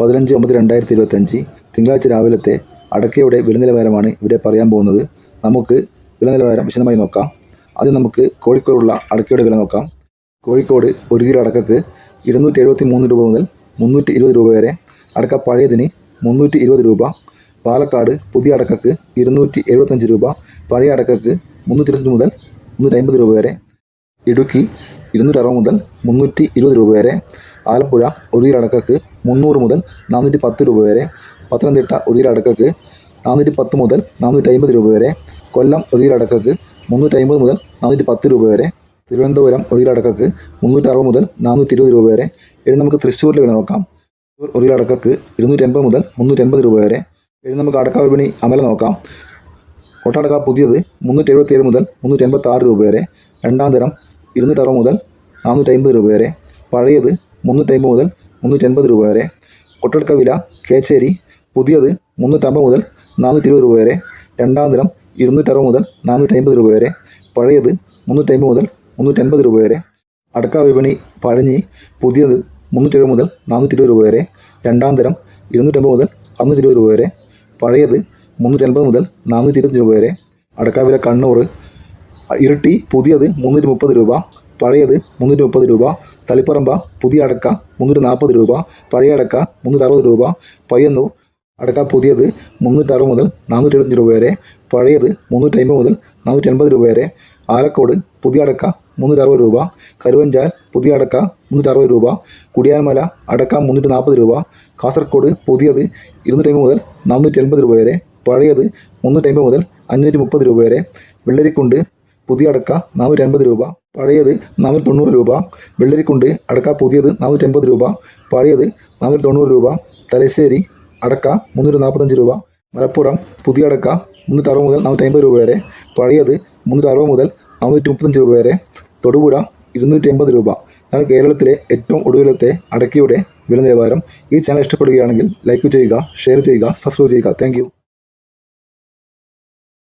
പതിനഞ്ച് ഒമ്പത് രണ്ടായിരത്തി ഇരുപത്തഞ്ച് തിങ്കളാഴ്ച രാവിലത്തെ അടക്കയുടെ വില നിലവാരമാണ് ഇവിടെ പറയാൻ പോകുന്നത്. നമുക്ക് വില നിലവാരം വിശദമായി നോക്കാം. ആദ്യം നമുക്ക് കോഴിക്കോടുള്ള അടക്കയുടെ വില നോക്കാം. കോഴിക്കോട് ഒരു കിലോ അടക്കക്ക് ഇരുന്നൂറ്റി എഴുപത്തി മൂന്ന് രൂപ മുതൽ മുന്നൂറ്റി ഇരുപത് രൂപ വരെ. അടക്ക പഴയതിന് മുന്നൂറ്റി ഇരുപത് രൂപ. പാലക്കാട് പുതിയ അടക്കക്ക് ഇരുന്നൂറ്റി എഴുപത്തഞ്ച് രൂപ. പഴയ അടക്കക്ക് മുന്നൂറ്റി ഇരുപത്തഞ്ച് മുതൽ മുന്നൂറ്റി അമ്പത് രൂപ വരെ. ഇടുക്കി ഇരുന്നൂറ്റി അറുപത് മുതൽ മുന്നൂറ്റി ഇരുപത് രൂപ വരെ. ആലപ്പുഴ ഒരു കിലോ അടക്കക്ക് മുന്നൂറ് മുതൽ നാനൂറ്റി പത്ത് രൂപ വരെ. പത്തനംതിട്ട ഒരു കിലോ അടക്കക്ക് നാനൂറ്റി പത്ത് മുതൽ നാനൂറ്റി അമ്പത് രൂപ വരെ. കൊല്ലം ഒരു കിലോ അടക്കക്ക് മുന്നൂറ്റി അമ്പത് മുതൽ നാനൂറ്റി പത്ത് രൂപ വരെ. തിരുവനന്തപുരം ഒരു കിലോ അടക്കക്ക് മുന്നൂറ്റി അറുപത് മുതൽ നാനൂറ്റി ഇരുപത് രൂപ വരെ. ഇനി നമുക്ക് തൃശ്ശൂരിൽ വില നോക്കാം. തൃശ്ശൂർ ഒരു കിലോ അടക്കക്ക് ഇരുന്നൂറ്റി എൺപത് മുതൽ മുന്നൂറ്റി എൺപത് രൂപ വരെ. ഇനി നമുക്ക് അടക്ക വിപണി അമല നോക്കാം. കൊട്ടടക്ക പുതിയത് മുന്നൂറ്റി എഴുപത്തി ഏഴ് മുതൽ മുന്നൂറ്റി എൺപത്തി ആറ് രൂപ വരെ. രണ്ടാം തരം ഇരുന്നൂറ്റി അറുപത് മുതൽ നാനൂറ്റി അമ്പത് രൂപ വരെ. പഴയത് മുന്നൂറ്റി അമ്പത് മുതൽ മുന്നൂറ്റി എൺപത് രൂപ വരെ. കൊട്ടടക്ക വില കേച്ചേരി പുതിയത് മുന്നൂറ്റമ്പത് മുതൽ നാനൂറ്റി ഇരുപത് രൂപ വരെ. രണ്ടാം തരം ഇരുന്നൂറ്റി അറുപത് മുതൽ നാനൂറ്റി അമ്പത് രൂപ വരെ. പഴയത് മുന്നൂറ്റി അമ്പത് മുതൽ മുന്നൂറ്റി എൺപത് രൂപ വരെ. അടക്ക വിപണി പഴഞ്ഞി പുതിയത് മുന്നൂറ്റി മുതൽ നാനൂറ്റി ഇരുപത് രൂപ വരെ. രണ്ടാം തരം ഇരുന്നൂറ്റമ്പത് മുതൽ അറുന്നൂറ്റി ഇരുപത് രൂപ വരെ. പഴയത് മുന്നൂറ്റി എൺപത് മുതൽ നാനൂറ്റി ഇരുപത്തി രൂപ വരെ. അടക്കാവില കണ്ണൂർ ഇരട്ടി പുതിയത് മുന്നൂറ്റി മുപ്പത് രൂപ. പഴയത് മുന്നൂറ്റി മുപ്പത് രൂപ തളിപ്പറമ്പ പുതിയ അടക്ക മുന്നൂറ്റി നാൽപ്പത് രൂപ പഴയ അടക്ക മുന്നൂറ്റി അറുപത് രൂപ പയ്യന്നൂർ അടക്ക പുതിയത് മുന്നൂറ്റി അറുപത് മുതൽ നാനൂറ്റി എഴുപത്തഞ്ച് രൂപ വരെ പഴയത് മുന്നൂറ്റി അമ്പത് മുതൽ നാനൂറ്റി എൺപത് രൂപ വരെ ആലക്കോട് പുതിയ അടക്ക മുന്നൂറ്റി അറുപത് രൂപ കരുവഞ്ചാൽ പുതിയ അടക്ക മുന്നൂറ്റി അറുപത് രൂപ കുടിയാൻമല അടക്ക മുന്നൂറ്റി നാൽപ്പത് രൂപ കാസർഗോഡ് പുതിയത് ഇരുന്നൂറ്റി മുതൽ നാനൂറ്റി എൺപത് രൂപ വരെ പഴയത് മുന്നൂറ്റി അമ്പത് മുതൽ അഞ്ഞൂറ്റി മുപ്പത് രൂപ വരെ വെള്ളരിക്കുണ്ട് പുതിയ അടക്ക നാനൂറ്റി അൻപത് രൂപ. പഴയത് നാനൂറ്റി തൊണ്ണൂറ് രൂപ. വെള്ളരിക്കുണ്ട് അടക്ക പുതിയത് നാനൂറ്റി അൻപത് രൂപ. പഴയത് നാനൂറ്റി തൊണ്ണൂറ് രൂപ. തലശ്ശേരി അടക്ക മുന്നൂറ്റി നാൽപ്പത്തഞ്ച് രൂപ. മലപ്പുറം പുതിയ അടക്ക മുന്നൂറ്റി അറുപത് മുതൽ നാനൂറ്റി അമ്പത് രൂപ വരെ. പഴയത് മുന്നൂറ്റി അറുപത് മുതൽ നാനൂറ്റി മുപ്പത്തഞ്ച് രൂപ വരെ. തൊടുപുഴ ഇരുന്നൂറ്റി എൺപത് രൂപ. ഇതാണ് കേരളത്തിലെ ഏറ്റവും ഒടുവിലത്തെ അടക്കയുടെ വില നിലവാരം ഈ ചാനൽ ഇഷ്ടപ്പെടുകയാണെങ്കിൽ ലൈക്ക് ചെയ്യുക ഷെയർ ചെയ്യുക സബ്സ്ക്രൈബ് ചെയ്യുക. താങ്ക്